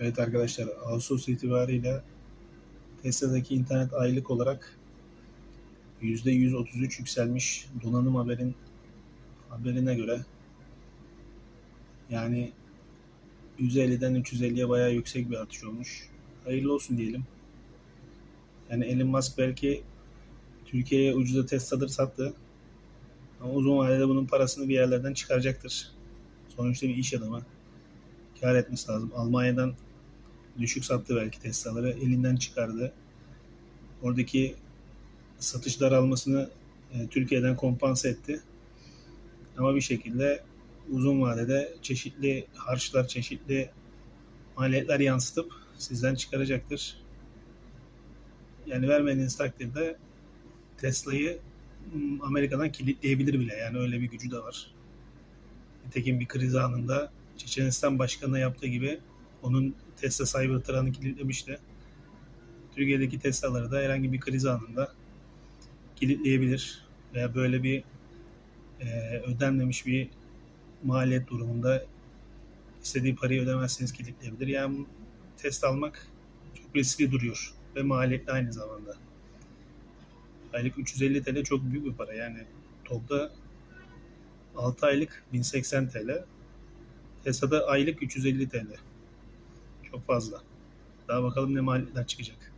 Evet arkadaşlar Ağustos itibariyle Tesla'daki internet aylık olarak %133 yükselmiş donanım haberin haberine göre yani 150'den 350'ye bayağı yüksek bir artış olmuş. Hayırlı olsun diyelim. Yani Elon Musk belki Türkiye'ye ucuza Tesla'dır sattı. Ama uzun vadede bunun parasını bir yerlerden çıkaracaktır. Sonuçta bir iş adamı. Kar etmesi lazım. Almanya'dan düşük sattı belki Tesla'ları. Elinden çıkardı. Oradaki satış daralmasını e, Türkiye'den kompanse etti. Ama bir şekilde uzun vadede çeşitli harçlar, çeşitli maliyetler yansıtıp sizden çıkaracaktır. Yani vermediğiniz takdirde Tesla'yı Amerika'dan kilitleyebilir bile. Yani öyle bir gücü de var. Nitekim bir kriz anında Çeçenistan Başkanı'na yaptığı gibi onun Tesla Cybertruck'ını kilitlemişti. Türkiye'deki Tesla'ları da herhangi bir kriz anında kilitleyebilir. Veya böyle bir e, ödenmemiş bir maliyet durumunda istediği parayı ödemezseniz kilitleyebilir. Yani test almak çok riskli duruyor ve maliyetli aynı zamanda. Aylık 350 TL çok büyük bir para. Yani TOG'da 6 aylık 1080 TL. Tesla'da aylık 350 TL. Çok fazla. Daha bakalım ne maliyetler çıkacak.